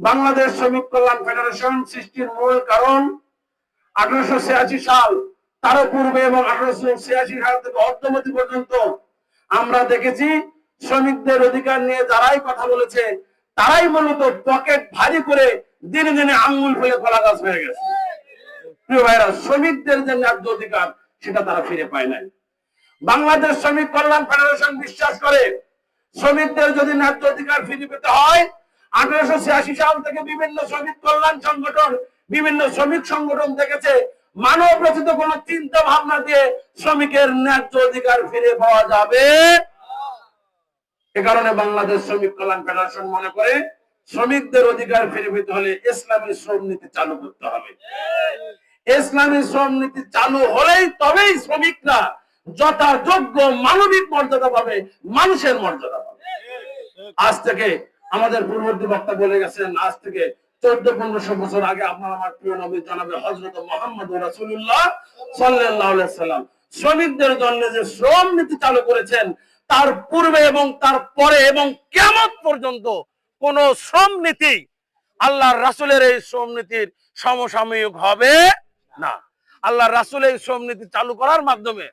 বাংলাদেশ শ্রমিক কল্যাণ ফেডারেশন সৃষ্টির মূল কারণ আঠারোশো ছিয়াশি সাল, তারও পূর্বে এবং আঠারোশো ছিয়াশি সাল থেকে অর্ধমতি পর্যন্ত আমরা দেখেছি শ্রমিকদের অধিকার নিয়ে যারাই কথা বলেছে, তারাই মূলত পকেট ভারী করে দিনে দিনে আঙ্গুল ফেলে কলা গাছ হয়ে গেছে। প্রিয় ভাইরা, শ্রমিকদের যে ন্যায্য অধিকার, সেটা তারা ফিরে পায় নাই। বাংলাদেশ শ্রমিক কল্যাণ ফেডারেশন বিশ্বাস করে, শ্রমিকদের যদি ন্যায্য অধিকার ফিরে পেতে হয় আঠারোশো ছিয়াশি সাল থেকে বিভিন্ন শ্রমিক কল্যাণ সংগঠন, বিভিন্ন শ্রমিক সংগঠন দেখেছে মানব রচিত কোন চিন্তা ভাবনা দিয়ে শ্রমিকের ন্যায্য অধিকার ফিরে পাওয়া যাবে। এ কারণে বাংলাদেশ শ্রমিক কল্যাণ ফেডারেশন মনে করে, শ্রমিকদের অধিকার ফিরে পেতে হলে ইসলামী শ্রম নীতি চালু করতে হবে। ইসলামী শ্রম নীতি চালু হলেই তবেই শ্রমিকরা যথাযোগ্য মানবিক মর্যাদা পাবে, মানুষের মর্যাদা পাবে। আজ থেকে আমাদের পূর্ববর্তী বক্তা বলে গেছেন, আজ থেকে চোদ্দ, পনেরোশো বছর আগে আপনার আমার প্রিয় নবী জানাবে হজরত মোহাম্মদ রাসুল্লাহ সাল্লাহ সাল্লাম। শ্রমিকদের জন্য যে শ্রম নীতি চালু করেছেন, তার পূর্বে এবং তার পরে এবং কেমন পর্যন্ত কোন শ্রম নীতি আল্লাহর রাসুলের এই শ্রম নীতির সমসাময়িক হবে না। আল্লাহ রাসুল এই শ্রম নীতি চালু করার মাধ্যমে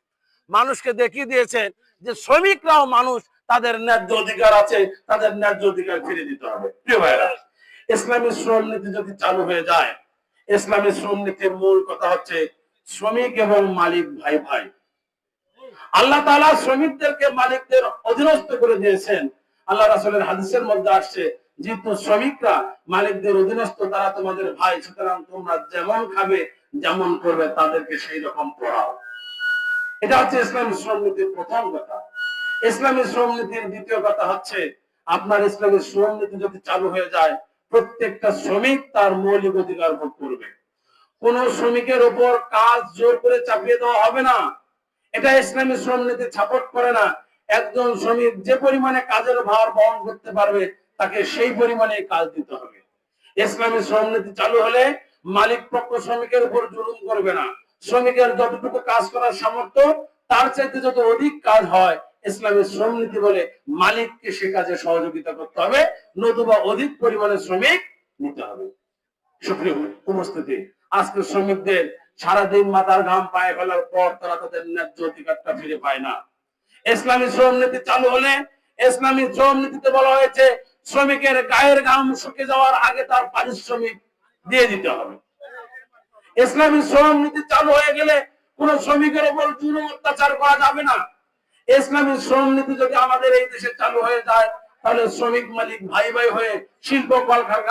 মানুষকে দেখিয়ে দিয়েছেন যে শ্রমিকরাও মানুষ তাদের ন্যায্য অধিকার আছে, তাদের ন্যায্য অধিকার ফিরে দিতে হবে। প্রিয় ভাইরা ইসলামী শ্রম নীতি যদি চালু হয়ে যায়, ইসলামী শ্রম নীতির মূল কথা হচ্ছে শ্রমিক এবং মালিক ভাই ভাই। আল্লাহ তাআলা শ্রমিকদেরকে মালিকদের অধীনস্থ করে দিয়েছেন। আল্লাহ রাসূলের হাদিসের মধ্যে আসছে, যেহেতু শ্রমিকরা মালিকদের অধীনস্থ, তারা তোমাদের ভাই, সুতরাং তোমরা যেমন খাবে, যেমন করবে, তাদেরকে সেই রকম পড়াও। এটা হচ্ছে ইসলামী শ্রম নীতির প্রথম কথা। ইসলামী শ্রম নীতির দ্বিতীয় কথা হচ্ছে, আপনার ইসলামী শ্রম নীতি যদি চালু হয়ে যায়, প্রত্যেকটা শ্রমিক তার মৌলিক অধিকার ভোগ করবে। কোন শ্রমিকের উপর কাজ জোর করে চাপিয়ে দেওয়া হবে না। এটা ইসলামী শ্রম নীতি সাপোর্ট করে না। একজন শ্রমিক যে পরিমাণে কাজের ভার বহন করতে পারবে, তাকে সেই পরিমাণে কাজ দিতে হবে। ইসলামী শ্রম নীতি চালু হলে মালিক পক্ষ শ্রমিকের উপর জুলুম করবে না। শ্রমিকের যতটুকু কাজ করার সামর্থ্য, তার চাইতে যত অধিক কাজ হয় ইসলামী শ্রম নীতি বলে মালিককে সে কাজে সহযোগিতা করতে হবে, নতুবা অধিক পরিমাণে শ্রমিক নিতে হবে। সুপ্রিয় উপস্থিতি, আজকে শ্রমিকদের সারাদিন মাথার ঘাম পায়ে ফেলার পর তারা তাদের ন্যায্য অধিকারটা ফিরে পায় না। ইসলামী শ্রম নীতি চালু হলে ইসলামী শ্রম নীতিতে বলা হয়েছে, শ্রমিকের গায়ের ঘাম শুকে যাওয়ার আগে তার পারিশ্রমিক দিয়ে দিতে হবে। ইসলামী শ্রম নীতি চালু হয়ে গেলে কোন শ্রমিকের উপর জুলুম অত্যাচার করা যাবে না। ইসলামী শ্রম নীতি যদি আমাদের এই দেশে চালু হয়ে যায়, তাহলে শ্রমিক মালিক ভাই ভাই হয়ে শিল্প, কলকারখানা